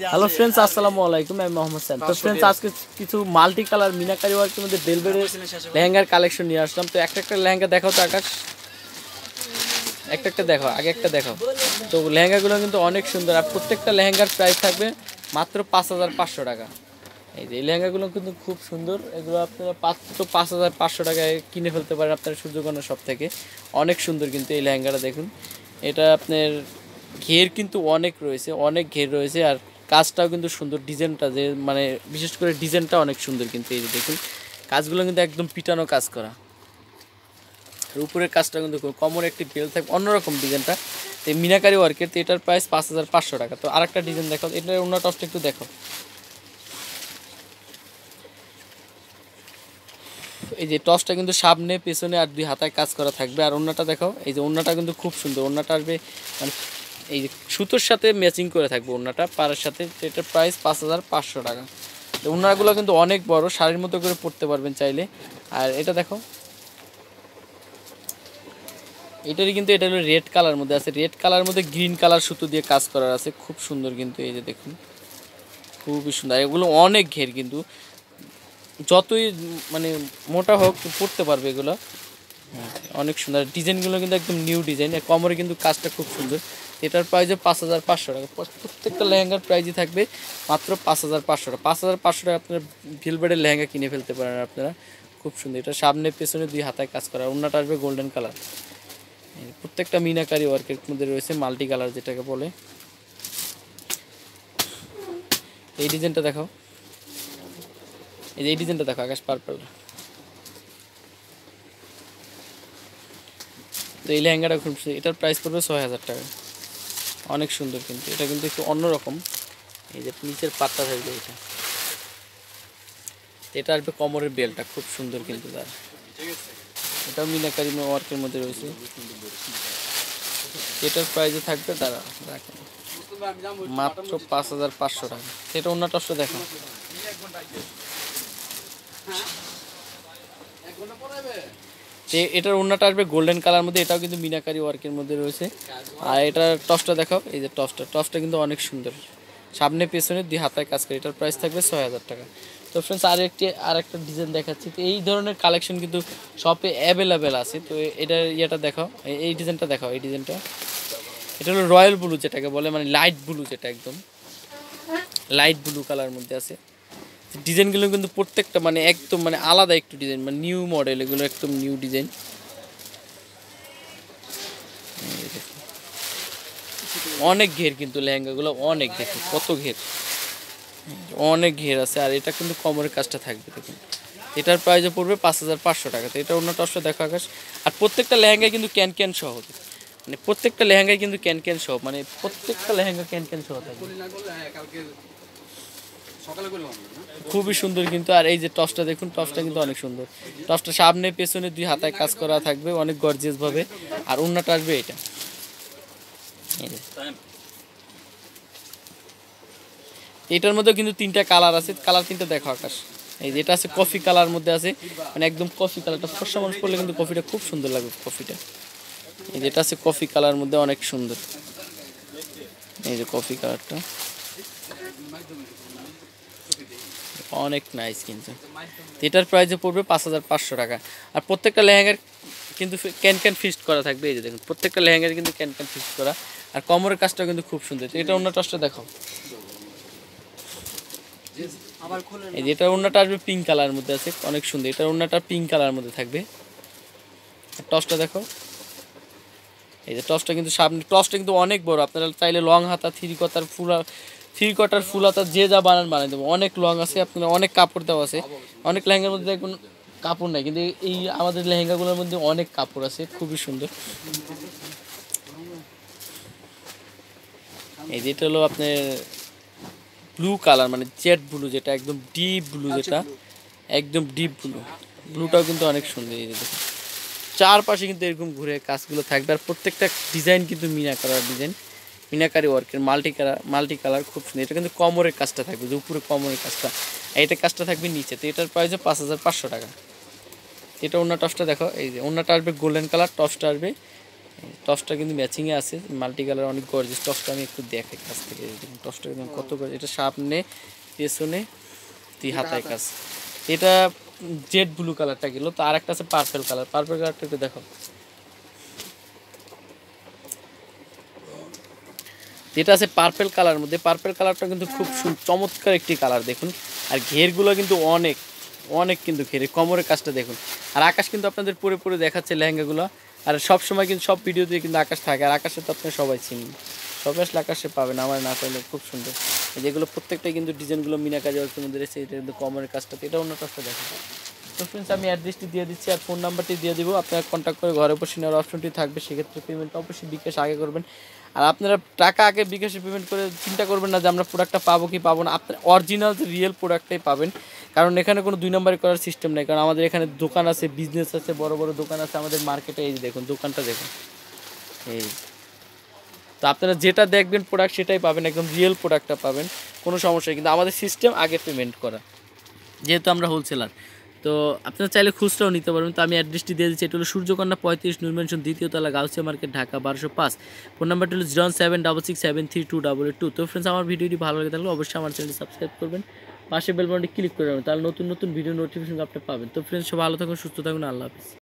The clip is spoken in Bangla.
হ্যালো ফ্রেন্ডস আসসালামু আলাইকুম আমি মোহাম্মদ সাইম তো ফ্রেন্ডস আজকে কিছু মাল্টি কালার মিনাকারি ওয়ার্কের মধ্যে ডেলবের লেহেঙ্গার কালেকশন নিয়ে আসলাম। তো একটা একটা লেহেঙ্গা দেখাও তো আকাশ। একটা একটা দেখো আগে একটা দেখো। তো লেহেঙ্গাগুলো কিন্তু অনেক সুন্দর। আর প্রত্যেকটা লেহেঙ্গার প্রাইস থাকবে মাত্র পাঁচ হাজার পাঁচশো টাকা। এই যে এই লেহেঙ্গাগুলো কিন্তু খুব সুন্দর। এগুলো আপনারা মাত্র পাঁচ হাজার পাঁচশো টাকায় কিনে ফেলতে পারেন আপনার সূর্যকোনা সব থেকে অনেক সুন্দর কিন্তু এই লেহেঙ্গাটা দেখুন। এটা আপনার ঘের কিন্তু অনেক রয়েছে অনেক ঘের রয়েছে। আর কাজটাও কিন্তু সুন্দর, ডিজাইনটা যে মানে বিশেষ করে ডিজাইনটা অনেক সুন্দর কিন্তু এই যে দেখুন, কাজগুলো কিন্তু একদম পিটানো কাজ করা। উপরের কাজটা কিন্তু কমর একটি বেল থাকবে অন্যরকম ডিজাইনটা। তো মিনাকারি ওয়ার্কের তো এটার প্রাইস পাঁচ হাজার পাঁচশো টাকা। তো আরেকটা ডিজাইন দেখো এটার অন্য টপটা একটু দেখো এই যে টসটা কিন্তু সামনে, পেছনে আর দুই হাতায় কাজ করা থাকবে। আর অন্যটা দেখো এই যে অন্যটা কিন্তু খুব সুন্দর অন্যটা আসবে মানে এই যে সুতোর সাথে ম্যাচিং করে থাকবে অন্যটা পাড়ের সাথে এটার প্রাইস পাঁচ হাজার পাঁচশো টাকা। তো অন্যগুলো কিন্তু অনেক বড়, শাড়ির মতো করে পরতে পারবেন চাইলে। আর এটা দেখো। এটারই কিন্তু এটা হলো রেড কালার মধ্যে আছে। রেড কালার মধ্যে গ্রিন কালার সুতো দিয়ে কাজ করার আছে। খুব সুন্দর কিন্তু এই যে দেখুন। খুবই সুন্দর। এগুলো অনেক ঘের কিন্তু। যতই মানে মোটা হোক পড়তে পারবে এগুলো। অনেক সুন্দর। ডিজাইনগুলো কিন্তু একদম নিউ ডিজাইন। কমরে কিন্তু কাজটা খুব সুন্দর। এটার প্রাইসে পাঁচ হাজার পাঁচশো টাকা। প্রত্যেকটা লেহেঙ্গার প্রাইসই থাকবে মাত্র পাঁচ হাজার পাঁচশো টাকা। পাঁচ হাজার পাঁচশো টাকা আপনার ভিলবেডের লেহেঙ্গা কিনে ফেলতে পারেন আপনারা। খুব সুন্দর। এটা সামনে, পেছনে দুই হাতায় কাজ করা। অন্যটা আসবে গোল্ডেন কালার প্রত্যেকটা মিনাকারি ওয়ার্কের মধ্যে রয়েছে মাল্টি কালার যেটাকে বলে। এই ডিজাইনটা দেখো এই এই ডিজাইনটা দেখো আকাশ পার্পল তো এই লেহেঙ্গাটা খুব এটার প্রাইস পড়বে ছয় হাজার টাকা। অনেক সুন্দর কিন্তু, এটা কিন্তু একটু অন্যরকম। এই যে নিচের পাটটা থাকবে এটা। এটা আসবে কোমরের বেলটা, খুব সুন্দর কিন্তু তার। এটাও মিনাকারি ওয়ার্কের মধ্যে রয়েছে। এটার প্রাইসে থাকবে তারা দেখেন মাত্র পাঁচ হাজার পাঁচশো টাকা। সেটা অন্য টসটা দেখো এ- এটার অন্যটা আসবে গোল্ডেন কালার মধ্যে, এটাও কিন্তু মিনাকারি ওয়ার্কের মধ্যে রয়েছে। আর এটার টসটা দেখাও, এই যে টসটা টসটা কিন্তু অনেক সুন্দর। সামনে, পেছনে, দুই হাতায় কাজ করে, এটার প্রাইস থাকবে ছয় হাজার টাকা। তো ফ্রেন্ডস আর একটি আর একটা ডিজাইন দেখাচ্ছি। তো এই ধরনের কালেকশন কিন্তু শপে অ্যাভেলেবেল আছে। তো এটার ইয়েটা দেখাও এই ডিজাইনটা দেখাও, এই ডিজাইনটা এটা হলো রয়্যাল ব্লু যেটাকে বলে মানে লাইট ব্লু যেটা একদম। লাইট ব্লু কালার মধ্যে আছে। ডিজাইনগুলো কিন্তু প্রত্যেকটা মানে একদম মানে আলাদা একটু ডিজাইন মানে নিউ মডেল, এগুলো একদম নিউ ডিজাইন। অনেক ঘের কিন্তু লেহেঙ্গাগুলো, অনেক দেখুন কত ঘের। অনেক ঘের আছে, আর এটা কিন্তু কমরের কাজটা থাকবে, দেখুন। এটার প্রাইসে পড়বে পাঁচ হাজার পাঁচশো টাকা, তো এটা অন্য টসটা দেখো আকাশ। আর প্রত্যেকটা লেহেঙ্গায় কিন্তু ক্যান ক্যান সহ মানে প্রত্যেকটা লেহেঙ্গায় কিন্তু ক্যান ক্যান সহ মানে প্রত্যেকটা লেহেঙ্গা ক্যান ক্যান সহ থাকবে। খুবই সুন্দর কিন্তু, আর এই যে টসটা দেখুন, টসটা কিন্তু অনেক সুন্দর। টসটা সামনে, পেছনে দুই হাতায় কাজ করা থাকবে, অনেক গর্জিয়াস ভাবে। আর অন্যটা আসবে এটা। এটার মধ্যে কিন্তু তিনটা কালার আছে কালার তিনটা দেখো আকাশ। এই যে এটা আছে কফি কালার মধ্যে আছে মানে একদম কফি কালারটা ফর্সা মানুষ পড়লে কিন্তু কফিটা খুব সুন্দর লাগবে কফিটা এই যে এটা আছে কফি কালার মধ্যে অনেক সুন্দর। এই যে কফি কালারটা অনেক নাইস কিন্তু। এটার প্রাইসে পড়বে পাঁচ হাজার পাঁচশো টাকা। আর প্রত্যেকটা লেহেঙ্গার কিন্তু ক্যান ক্যান ফিক্সড করা থাকবে, এই যে দেখুন, প্রত্যেকটা লেহেঙ্গার কিন্তু ক্যান ক্যান ফিক্সড করা। আর কমরের কাজটা কিন্তু খুব সুন্দর। এটা অন্য টসটা দেখো। এই যে এটা অন্যটা আসবে পিঙ্ক কালার মধ্যে আছে, অনেক সুন্দর। এটা অন্যটা পিঙ্ক কালার মধ্যে থাকবে। টসটা দেখো। এই যে টসটা কিন্তু সামনে টসটা কিন্তু অনেক বড়। আপনারা চাইলে লং হাতা থ্রি কটার ফুল থ্রি কটার ফুল হাতা যে যা বানান বানিয়ে দেবো। অনেক লং আছে আপনার অনেক কাপড় দেওয়া আছে। অনেক লেহেঙ্গার মধ্যে দেখুন কাপড় নাই কিন্তু এই আমাদের লেহেঙ্গাগুলোর মধ্যে অনেক কাপড় আছে খুবই সুন্দর। এই যেটা হলো আপনার ব্লু কালার মানে জেড ব্লু যেটা একদম ডিপ ব্লু যেটা একদম ডিপ ব্লু ব্লুটাও কিন্তু অনেক সুন্দর এই যে দেখুন। চারপাশে কিন্তু এরকম ঘুরে কাজগুলো থাকবে আর প্রত্যেকটা ডিজাইন কিন্তু মিনা করার ডিজাইন মিনাকারি ওয়ার্কের মাল্টি কালার মাল্টি কালার খুব সুন্দর। এটা কিন্তু কমরের কাজটা থাকবে যে উপরে কমরের কাজটা। এটা কাজটা থাকবে নিচে। তো এটার প্রাইস পাঁচ হাজার পাঁচশো টাকা। এটা অন্য টপসটা দেখো এই যে অন্যটা আসবে গোল্ডেন কালার টপসটা আসবে টসটা কিন্তু ম্যাচিংয়ে আছে। মাল্টি কালার অনেক গর্জিয়াস টসটা আমি একটু দেখাই কাছ থেকে টসটা কিন্তু কত এটা সামনে পেছনে তুই হাতায় কাজ। এটা জেড ব্লু কালারটা গেল। তো আর একটা আছে পার্পেল কালার পার্পেল কালারটা একটু দেখো। যেটা আছে পার্পেল কালার মধ্যে পার্পেল কালারটা কিন্তু খুব চমৎকার একটি কালার দেখুন। আর ঘেরগুলো কিন্তু অনেক অনেক কিন্তু ঘেরে কোমরের কাজটা দেখুন। আর আকাশ কিন্তু আপনাদের পরে পরে দেখাচ্ছে লেহেঙ্গাগুলো। আর সব সময় কিন্তু সব ভিডিওতে কিন্তু আকাশ থাকে, আর আকাশে তো আপনি সবাই চিনেন। সবাই আসলে আকাশে পাবেন, আমার না পাইলে খুব সুন্দর। যেগুলো প্রত্যেকটাই কিন্তু ডিজাইনগুলো মিনা কাজে মধ্যে রয়েছে, এটা কিন্তু কোমরের কাজটা, এটা অন্য কাজটা দেখেন তো ফ্রেন্ডস আমি অ্যাড্রেসটি দিয়ে দিচ্ছি আর ফোন নাম্বারটি দিয়ে দিব। আপনারা কন্ট্যাক্ট করে ঘরে বসে নেওয়ার অপশনটি থাকবে। সেক্ষেত্রে পেমেন্ট অবশ্যই বিকাশ আগে করবেন। আর আপনারা টাকা আগে বিকাশে পেমেন্ট করে চিন্তা করবেন না যে আমরা প্রোডাক্টটা পাবো কি পাবো না। আপনার অরিজিনাল যে রিয়েল প্রোডাক্টটাই পাবেন। কারণ এখানে কোনো দুই নম্বরে করার সিস্টেম নেই। কারণ আমাদের এখানে দোকান আছে বিজনেস আছে, বড় বড় দোকান আছে আমাদের মার্কেটে এই দেখুন, দোকানটা দেখুন। এই। তো আপনারা যেটা দেখবেন প্রোডাক্ট সেটাই পাবেন, একদম রিয়েল প্রোডাক্টটা পাবেন। কোনো সমস্যা কিন্তু আমাদের সিস্টেম আগে পেমেন্ট করা। যেহেতু আমরা হোলসেলার তো আপনারা চাইলে খুচরাও নিতে পারবেন। তো আমি অ্যাড্রেসটি দিয়ে দিচ্ছি। এটা হলো সূর্যকন্যা পঁয়ত্রিশ নুরমেনশন দ্বিতীয় তলা, গাউসিয়া মার্কেট ঢাকা বারোশো পাঁচ। ফোন নাম্বারটি হলো zero seven double six seven three two double eight two তো ফ্রেন্ডস আমার ভিডিওটি ভালো লাগে থাকলে অবশ্যই আমার চ্যানেলটি সাবস্ক্রাইব করবেন। পাশে বেলবনটি ক্লিক করে রাখবেন। তাহলে নতুন নতুন ভিডিও নোটিফিকেশন আপনি পাবেন। তো ফ্রেন্ডস সব ভালো থাকুন, সুস্থ থাকুন। আল্লাহ হাফিজ।